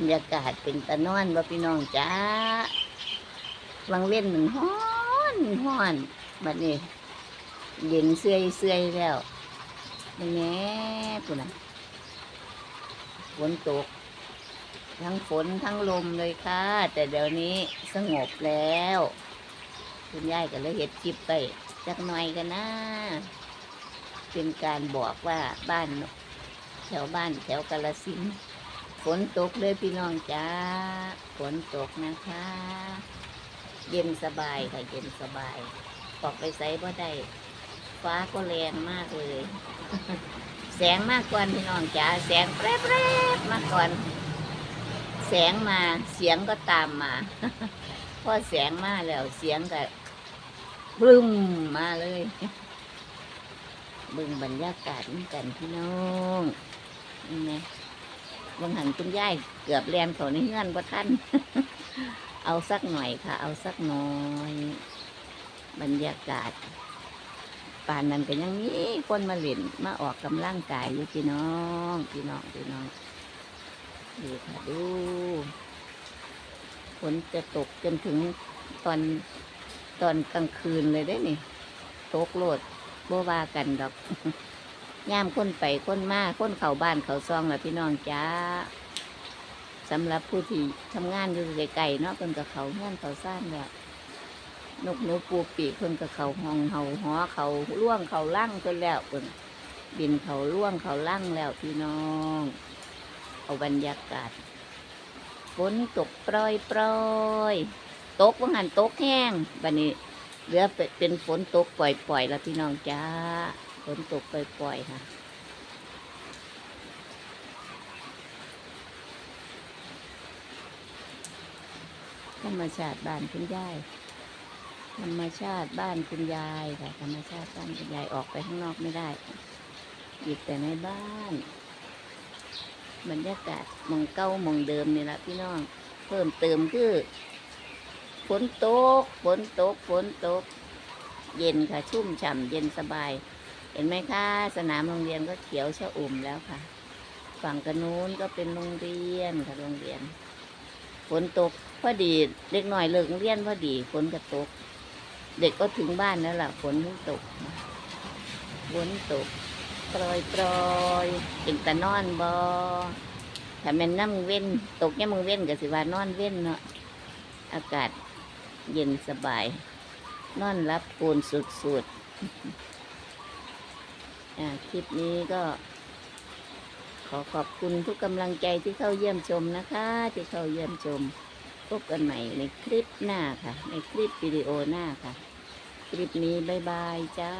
บรรยากาศเป็นตะนอนว่าพี่น้องจ้าวังเล่นหนึ่งฮ้อนฮ้อนบัดนี้เย็นเสื่อยเสื่อยแล้วนี่แม่ปุ่นนะฝนตก ทั้งฝนทั้งลมเลยค่ะ แต่เดี๋ยวนี้สงบแล้ว คุณยายก็เลยเห็ดคลิปไปจักหน่อยกันนะเป็นการบอกว่าบ้านแถวบ้านแถวกาลสิน ฝนตกเลยพี่น้องจ้า ฝนตกนะคะ เย็นสบายค่ะเย็นสบายออกไปใส่บ่ได้ ฟ้าก็แรงมากเลย แสงมากกว่าพี่น้องจ้า แสงแปรบๆมากก่อน แสงมาเสียงก็ตามมา พอแสงมาแล้วเสียงก็บึ้มมาเลยบึงบรรยากาศนี่กันพี่น้องนี่ไง บางหันคุณยายเกือบแลนเขาในเงื่อนบ่ท่าน เอาสักหน่อยค่ะ เอาสักหน่อย บรรยากาศป่านนั้นก็ยังมีคนมาเล่นมาออกกำลังกายอยู่พี่น้องพี่น้องพี่น้องดูค่ะดูฝนจะตกจนถึงตอนตอนกลางคืนเลยได้นี่ตกโลดบ่ว่ากันดอก ย่ามคนไปคนมาคนเข้าบ้านเข่าซองแหละพี่น้องจ้าสำหรับผู้ที่ทำงานอยู่ไกลๆเนาะเพิ่นกับเขาเงื่อนเขาซ่านแล้วนกหนูปูปีเพิ่นกับเขาห้องเฮาหอเขาล่วงเขาลั่งจนแล้วเพิ่นบินเขาล่วงเขาลั่งแล้วพี่น้อง เอาบรรยากาศฝนตกปล่อยปล่อยตกว่าหันตกแห้งบัดนี้เหลือเป็นฝนตกปล่อยปล่อยๆแล้วพี่น้องจ้า ฝนตกปล่อยปล่อยๆค่ะธรรมชาติบ้านคุณยายธรรมชาติบ้านคุณยายค่ะธรรมชาติบ้านคุณยายออกไปข้างนอกไม่ได้อยู่แต่ในบ้านบรรยากาศมองเก้ามองเดิมนี่ละพี่น้อง เพิ่มเติมคือฝนตกฝนตกฝนตก เย็นค่ะชุ่มฉ่ำเย็นสบาย เห็นไหมคะสนามโรงเรียนก็เขียวชะอุ่มแล้วค่ะ ฝั่งกระนู้นก็เป็นโรงเรียนค่ะโรงเรียนฝนตกพอดีเด็กหน่อยเลิกเรียนพอดีฝนก็ตก เด็กก็ถึงบ้านแล้วล่ะฝนเพิ่งตกฝนตกปลอยปลอยเป็นตะนอนบอถ้าแม่นน้ำเว้น ตกแค่มือเว้นก็สิว่านอนเว้นเนาะอากาศเย็นสบาย นอนรับปูนสุดๆ คลิปนี้ก็ขอขอบคุณทุกกำลังใจที่เข้าเยี่ยมชมนะคะ ที่เข้าเยี่ยมชม พบกันใหม่ในคลิปหน้าค่ะ ในคลิปวิดีโอหน้าค่ะ คลิปนี้บายบายจ้า